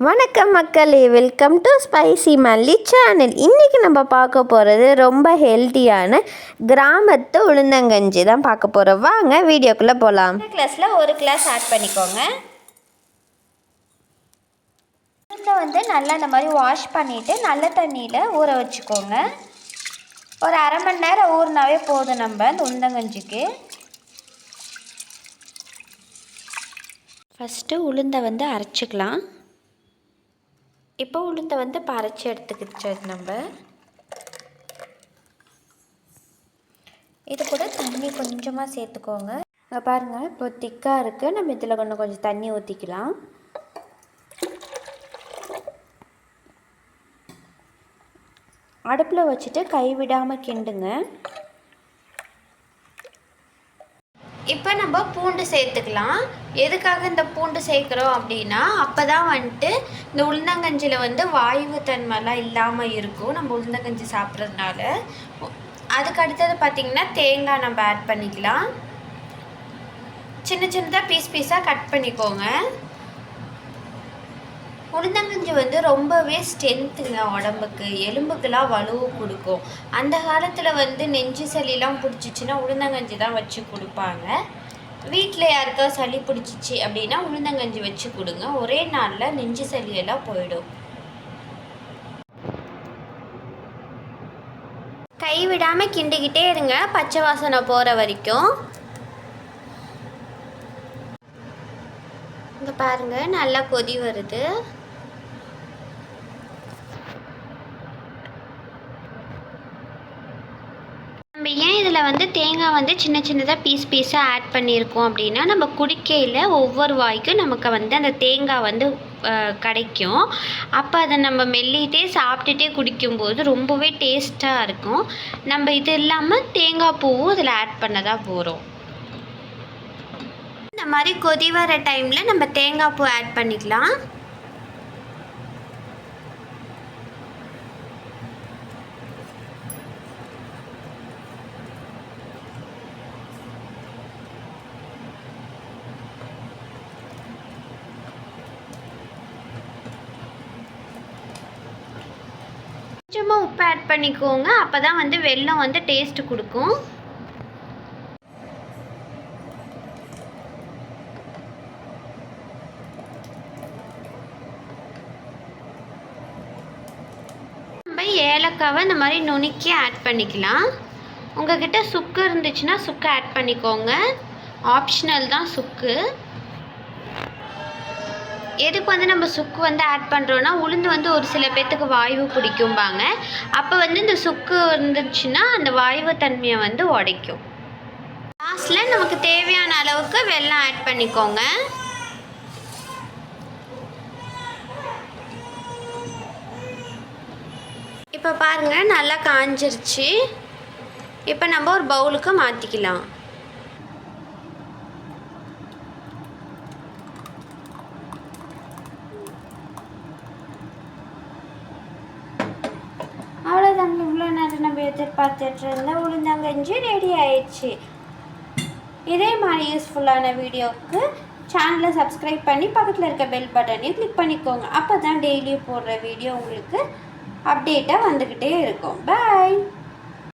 வணக்கம் மக்களே welcome to spicy Malli channel இன்றைக்கி நம்ம பார்க்க போகிறது ரொம்ப ஹெல்த்தியான கிராமத்து உளுந்தங்கஞ்சி தான் பார்க்க போகிறோம் வாங்க வீடியோக்குள்ளே போகலாம் கிளாஸில் ஒரு கிளாஸ் ஆட் பண்ணிக்கோங்க. உளுந்தை வந்து நல்லா இந்த மாதிரி வாஷ் பண்ணிவிட்டு நல்ல தண்ணியில் ஊற வச்சுக்கோங்க. ஒரு அரை மணி நேரம் ஊறினாவே போதும் நம்ம இந்த உளுந்தங்கஞ்சிக்கு. ஃபஸ்ட்டு உளுந்தை வந்து அரைச்சிக்கலாம். இப்போ உளுந்தை வந்து பறைச்சி எடுத்துக்கிச்சது நம்ம. இது கூட தண்ணி கொஞ்சமாக சேர்த்துக்கோங்க. இங்கே பாருங்கள் இப்போ திக்காக இருக்குது நம்ம இதில் கொஞ்சம் கொஞ்சம் தண்ணி ஊற்றிக்கலாம் அடுப்பில் வச்சுட்டு கை விடாமல் கிண்டுங்க. இப்போ நம்ம பூண்டு சேர்த்துக்கலாம். எதுக்காக இந்த பூண்டு சேர்க்குறோம் அப்படின்னா அப்போ தான் வந்துட்டு இந்த உளுந்தங்கஞ்சியில் வந்து வாயு தன்மைலாம் இல்லாமல் இருக்கும் நம்ம உளுந்தங்கஞ்சி சாப்பிட்றதுனால. அதுக்கு அடுத்தது பார்த்திங்கன்னா தேங்காய் நம்ம ஆட் பண்ணிக்கலாம். சின்ன சின்னதாக பீஸ் பீஸாக கட் பண்ணிக்கோங்க. உளுந்தங்கஞ்சி வந்து ரொம்பவே ஸ்ட்ரென்த்துங்க உடம்புக்கு. எலும்புக்கெல்லாம் வலுவு கொடுக்கும். அந்த காலத்தில் வந்து நெஞ்சு சளிலாம் பிடிச்சிச்சின்னா உளுந்தங்கஞ்சி தான் வச்சு கொடுப்பாங்க. வீட்டில் யாருக்கா சளி பிடிச்சிச்சு அப்படின்னா உளுந்தங்கஞ்சி வச்சு கொடுங்க. ஒரே நாளில் நெஞ்சு சளியெல்லாம் போயிடும். கை விடாமல் கிண்டிக்கிட்டே இருங்க. பச்சை வாசனை போகிற வரைக்கும். இங்கே பாருங்கள் நல்லா கொதி வருது. நம்ம ஏன் இதில் வந்து தேங்காய் வந்து சின்ன சின்னதாக பீஸ் பீஸாக ஆட் பண்ணியிருக்கோம் அப்படின்னா நம்ம குடிக்கையில் ஒவ்வொரு வாய்க்கும் நமக்கு வந்து அந்த தேங்காய் வந்து கிடைக்கும். அப்போ அதை நம்ம மெல்லிகிட்டே சாப்பிட்டுட்டே குடிக்கும்போது ரொம்பவே டேஸ்ட்டாக இருக்கும். நம்ம இது இல்லாமல் தேங்காய் பூவும் இதில் ஆட் பண்ண தான் போகிறோம் மாதிரி கொதி வர டைமில் நம்ம தேங்காய் பூ ஆட் பண்ணிக்கலாம். கொஞ்சமாக உப்பு ஆட் பண்ணிக்கோங்க. அப்போ தான் வந்து வெல்லம் வந்து டேஸ்ட்டு கொடுக்கும் நம்ம ஏலக்காவை இந்த மாதிரி நுணுக்கி ஆட் பண்ணிக்கலாம். உங்ககிட்ட சுக்கு இருந்துச்சுன்னா சுக்கு ஆட் பண்ணிக்கோங்க. ஆப்ஷனல் தான் சுக்கு. எதுக்கு வந்து நம்ம சுக்கு வந்து ஆட் பண்ணுறோன்னா உளுந்து வந்து ஒரு சில பேர்த்துக்கு வாய்வு பிடிக்கும்பாங்க. அப்போ வந்து இந்த சுக்கு இருந்துச்சுன்னா அந்த வாய்வு தன்மையை வந்து உடைக்கும். லாஸ்ட்டில் நமக்கு தேவையான அளவுக்கு வெள்ளம் ஆட் பண்ணிக்கோங்க. இப்போ பாருங்கள் நல்லா காஞ்சிருச்சு. இப்போ நம்ம ஒரு பவுலுக்கு மாற்றிக்கலாம் அவ்வளோதாங்க இவ்வளோ நேரம் நம்ம எதிர்பார்த்துட்டு இருந்த உளுந்தங்கஞ்சி ரெடி ஆயிடுச்சு. இதே மாதிரி யூஸ்ஃபுல்லான வீடியோவுக்கு சேனலை சப்ஸ்கிரைப் பண்ணி பக்கத்தில் இருக்க பெல் பட்டனையும் கிளிக் பண்ணிக்கோங்க. அப்போ தான் டெய்லியும் போடுற வீடியோ உங்களுக்கு அப்டேட்டாக வந்துக்கிட்டே இருக்கும். பாய்.